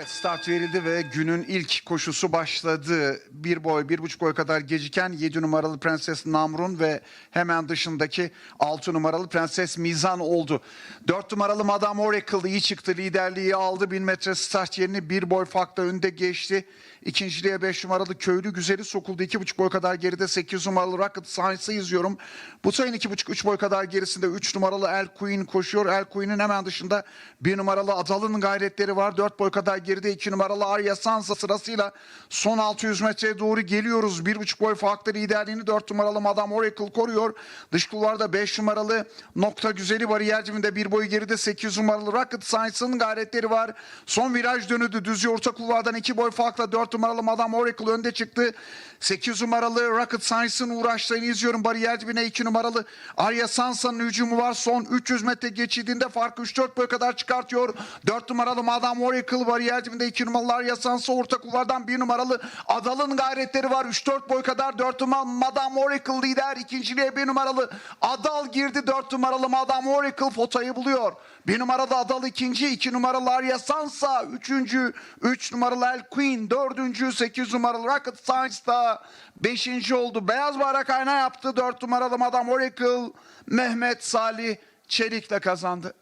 Evet start verildi ve günün ilk koşusu başladı. Bir boy, bir buçuk boy kadar geciken 7 numaralı Prenses Namrun ve hemen dışındaki 6 numaralı Prenses Mizan oldu. 4 numaralı Madame Oracle iyi çıktı. Liderliği aldı. 1000 metre start yerini bir boy farkla önde geçti. İkinciliğe 5 numaralı Köylü Güzeli sokuldu. 2,5 boy kadar geride 8 numaralı Rocket Science'ı izliyorum. Bu sayın 2,5-3 boy kadar gerisinde 3 numaralı El Queen koşuyor. El Queen'in hemen dışında 1 numaralı Adal'ın gayretleri var. 4 boy kadar geride 2 numaralı Arya Sansa sırasıyla son 600 metreye doğru geliyoruz. 1,5 boy farklı liderliğini 4 numaralı Madame Oracle koruyor. Dış kulvarda 5 numaralı Nokta Güzeli bariyer dibinde 1 boy geride 8 numaralı Rocket Science'ın gayretleri var. Son viraj dönüldü. Düzce orta kulvardan 2 boy farkla 4 numaralı Madame Oracle önde çıktı. 8 numaralı Rocket Science'ın uğraşlarını izliyorum. Bariyer dibine 2 numaralı Arya Sansa'nın hücumu var. Son 300 metre geçildiğinde farkı 3-4 boy kadar çıkartıyor. 4 numaralı Madame Oracle bariyer dibinde 2 numaralı Arya Sansa orta kulvardan 1 numaralı Adal'ın gayretleri var. 3-4 boy kadar 4 numaralı Madame Oracle lider. İkinciliğe 1 numaralı Adal girdi. 4 numaralı Madame Oracle fotayı buluyor. 1 numaralı Adal ikinci. 2 numaralı Arya Sansa üçüncü. 3 numaralı El Queen dördüncü. 8 numaralı Rocket Science da beşinci oldu. Beyaz bayrak ayna yaptı. 4 numaralı Madame Oracle Mehmet Salih Çelik'le kazandı.